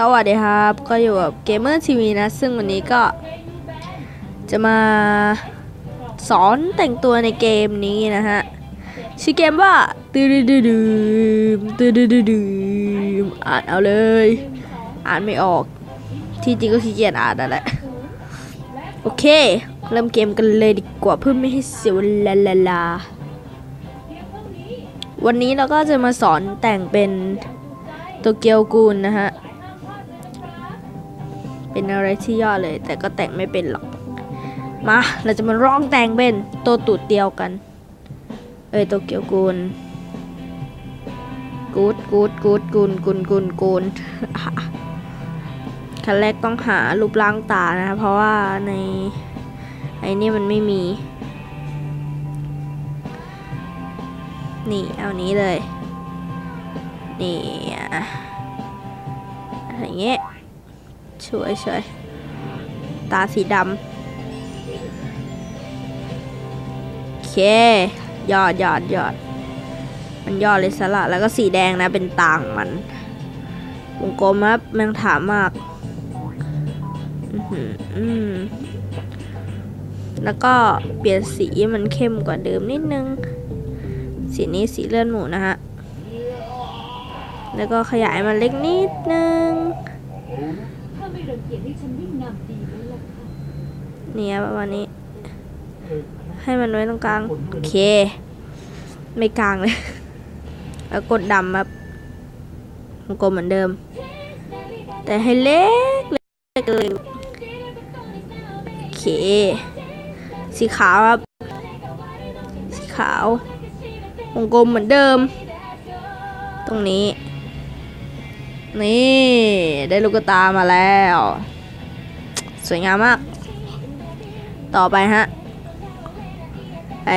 สวัสดีครับ ก็อยู่กับเกมเมอร์ทีวีนะ ซึ่งวันนี้ก็จะมาสอนแต่งตัวในเกมนี้นะฮะ ชื่อเกมว่าตืดดืดมตืดดืดมอ่านเอาเลย อ่านไม่ออก ที่จริงก็ขี้เกียจอ่านนั่นแหละ โอเค เริ่มเกมกันเลยดีกว่าเพื่อไม่ให้เสียเวลาลาลาวันนี้เราก็จะมาสอนแต่งเป็นโตเกียวกูลนะฮะ เป็นอะไรที่ยอดเลย แต่ก็แต่งไม่เป็นหรอก มา เราจะมาร้องแต่งเป็นตัวตูดเดียวกัน เอ้ยโตเกียวกูลกูดกูดกูดกูนกุนกุนกูนขั้นแรกต้องหารูปร่างตานะ เพราะว่าในไอ้นี่มันไม่มี นี่เอานี้เลย นี่อะอย่างเงี้ย ช่วยช่วยตาสีดำโอเคยอดยอดยอดมันยอดเลยสละแล้วก็สีแดงนะเป็นต่างมันวงกลมครับแมงถามมากอือหืออืมแล้วก็เปลี่ยนสีมันเข้มกว่าเดิมนิดนึง สีนี้สีเลือดหมูนะฮะ แล้วก็ขยายมันเล็กนิดนึง ถ้าไม่รังเกียจให้ ฉันวิ่งนำดีไหมล่ะคะเนี่ยประมาณนี้ ให้มันไว้ตรงกลาง โอเค ไม่กลางเลย แล้วกดดำครับวงกลมเหมือนเดิม แต่ให้เล็กเล็กเลยโอเค สีขาวครับ สีขาววงกลมเหมือนเดิม ตรงนี้ นี่ ได้ลูกตามาแล้ว สวยงามมาก ต่อไปฮะ ไอ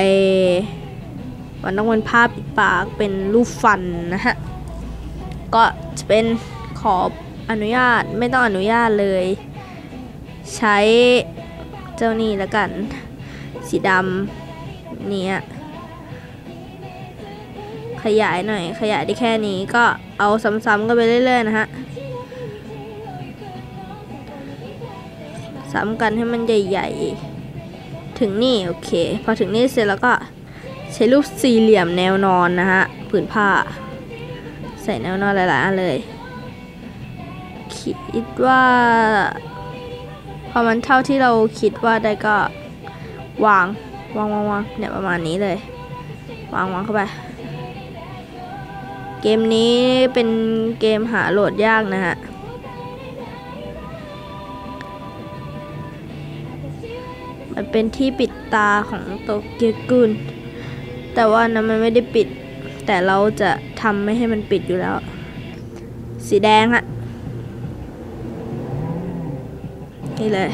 มันต้องเป็นภาพปิดปากเป็นรูปฟันนะฮะ ก็จะเป็นขออนุญาตไม่ต้องอนุญาตเลย ใช้เจ้านี่แล้วกัน สีดำเนี่ยขยายหน่อย ขยายได้แค่นี้ก็เอาซ้ำๆกันไปเรื่อยๆนะฮะ ซ้ำกันให้มันใหญ่ๆ ถึงนี่โอเค พอถึงนี่เสร็จแล้วก็ใช้รูปสี่เหลี่ยมแนวนอนนะฮะผืนผ้า ใส่แนวนอนหลายๆอันเลย คิดว่า พอมันเท่าที่เราคิดว่าได้ก็วางวางวางวางเนี่ยประมาณนี้เลย วางวางเข้าไป เกมนี้เป็นเกมหาโหลดยากนะฮะ เป็นที่ปิดตาของโตเกียวกุนแต่ว่านั้นมันไม่ได้ปิด แต่เราจะทำไม่ให้มันปิดอยู่แล้ว สีแดงอะนี่เลย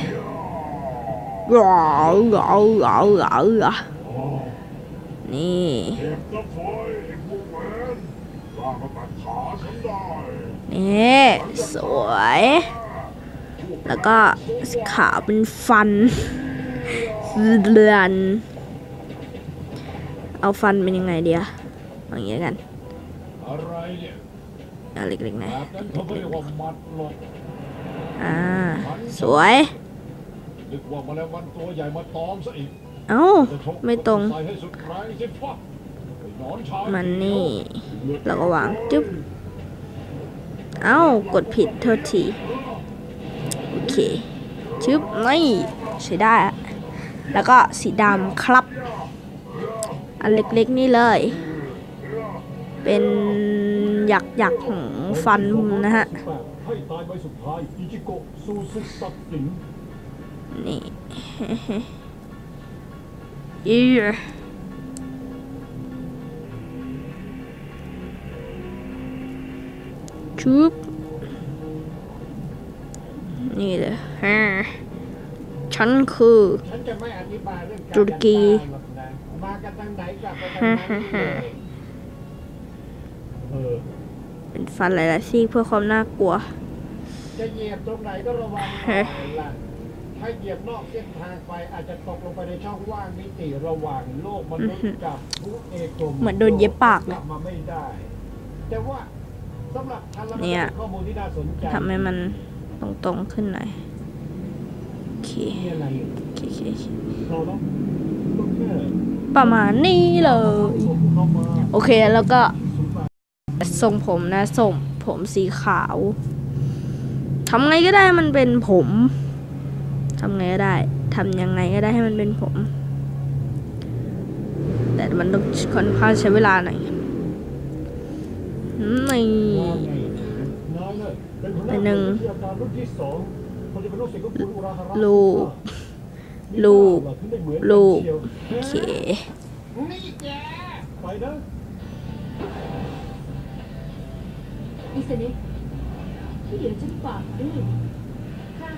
ว้าวว้าวว้าวว้าวว้าวนี่อ้พวกแวนกล้ามาตัดขาฉันได้นี่สวย แล้วก็ขาเป็นฟัน เดือน เอาฟันเป็นยังไงเดียวอย่างเงี้ยกันอะไรเนี่ยเอาเล็กๆนะอ่า สวยนึกว่าแลงวันตัวใหญ่มาตอมซะอีกเอ้า ไม่ตรง มันนี่แล้วก็วางจุ๊บ เอ้า กดผิดโทษที โอเค ชึบ นี่ ใช้ได้อะ แล้วก็สีดำครับ อันเล็กๆนี่เลย เป็นหยักหยักๆของฟันนะฮะให้ตายใบสุดท้ายอิจิโกะนี่อีชุบ ฉันคือฉันจะไม่อธิบายเรื่องารตุรกีจัดการหรอกนะมากันทางไหนกลับไปทางนั้นเลยเออเป็นฟันหลายๆซี่เพื่อความน่ากลัวจะเหยียบตรงไหนก็ระวังหน่อยล่ะถ้าเหยียบนอกเส้นทางไปอาจจะตกลงไปในช่องว่างมิติระหว่างโลกมนุษย์กับทุกเอกลมเหมือนโดนเย็บปากเลยกลับมาไม่ได้ แต่ว่าสำหรับทันละเนี่ยข้อมูลที่น่าสนใจทำให้มันตรงๆขึ้นหน่อยโอ เคมีอะไรอีกโอเคโอเคโอเคเราต้องต้องแค่ประมาณนี้เลย ส่งเข้ามาโอเคแล้วก็ศูนย์บาททรงผมนะส่งผมสีขาวทำไงก็ได้มันเป็นผมทำไงก็ได้ทำยังไงก็ได้ให้มันเป็นผม แต่มันต้องค่อนข้างใช้เวลาหน่อยนี่ ว่าไงนะน้อยเลยเป็นหัวหเป็นน้าหนึ่งวิทยาการรุ่นที่สองคนจะเป็น ลูก ลูก ลูกถึงได้เหมือนนลูกเชียวโอเคนี่แกไปนะอิสเนะที่เดี๋ยวฉันฝากด้วยค่ะ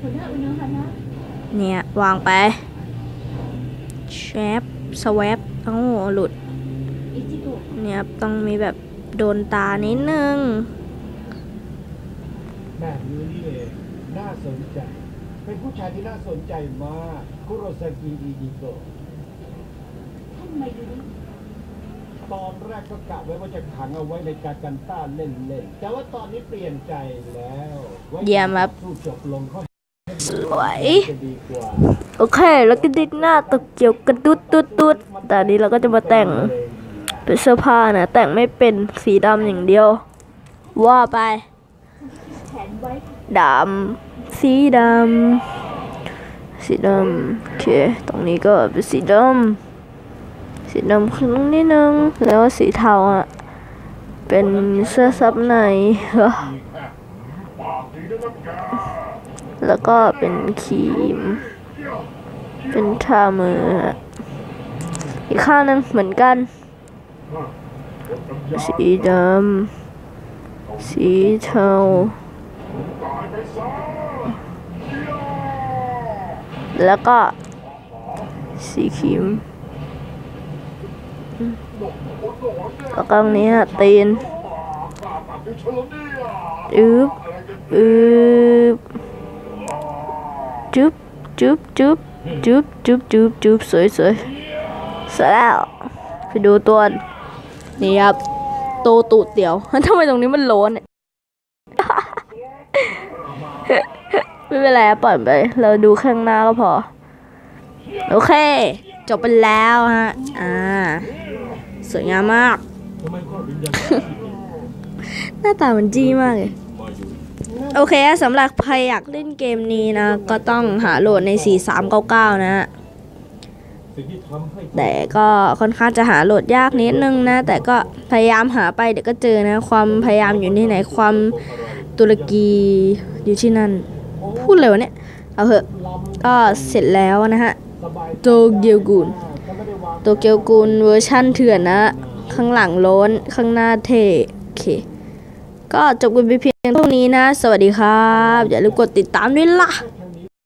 หัวหน้าอุณหานะเนี่ย วางไปแชปสวปเอ้าหลุด เนี่ย ต้องมีแบบโดนตานิดนึงแบบนี้นี่เอง น่าสนใจ เป็นผู้ชายที่น่าสนใจมากคุโรซากิอิจิโกะท่านไมดูริตอนแรกก็กะไว้ว่าจะขังเอาไว้ในกากันต้าเล่นๆ แต่ว่าตอนนี้เปลี่ยนใจแล้วว่าเยี่ยมครับสู้จบลงเขาสวย จะดีกว่าโอเค แล้วก็ดิดหน้าตกเกียวกระดุดดุดดุดแต่อันนี้เราก็จะมาแต่งเป็นเสื้อผ้านะแต่งไม่เป็นสีดำอย่างเดียว ว่าไปแขนไว้ ดำสีดำสีดำโอเคตรงนี้ก็เป็นสีดำสีดำขึ้นนิดนึงแล้วสีเทาอะเป็นเสื้อซับในเฮ้อแล้วก็เป็นครีม เป็นทามือ อีกข้างหนึงเหมือนกัน สีดำ สีเทา แล้วก็สีครีมแล้วก็ตรงนี้ตีนยชลเนี่ยอึบอึบจุ๊บจุ๊บจุ๊บจุ๊บจุ๊บจุ๊บจุ๊บสวยสวยเสร็จแล้วไปดูตัวนี่ครับโตตูดเดียวทำไมตรงนี้มันโลนเนี่ย ไม่เป็นไรปล่อยไป เราดูข้างหน้าก็พอ โอเค จบไปแล้วฮะ อ่า สวยงามมากทำไมก็ถึงยังหน้าตามันจี้มากเลย โอเคสำหรับใครอยากเล่นเกมนี้นะ ก็ต้องหาโหลดใน 4399 นะฮะสิ่งที่ทำให้แต่ก็ค่อนข้างจะหาโหลดยากนิดนึงนะ แต่ก็พยายามหาไปเดี๋ยวก็เจอนะ ความพยายามอยู่ที่ไหนความตุรกีอยู่ที่นั่น พูดเลยวะเนี่ย เอาเถอะก็เสร็จแล้วนะฮะ โตเกียวกูนโตเกียวกูนเวอร์ชั่นเถื่อนนะ ข้างหลังโล้น ข้างหน้าเท่โอเค ก็จบกันไปเพียงเท่านี้นะ สวัสดีครับ อย่าลืมกดติดตามด้วยล่ะ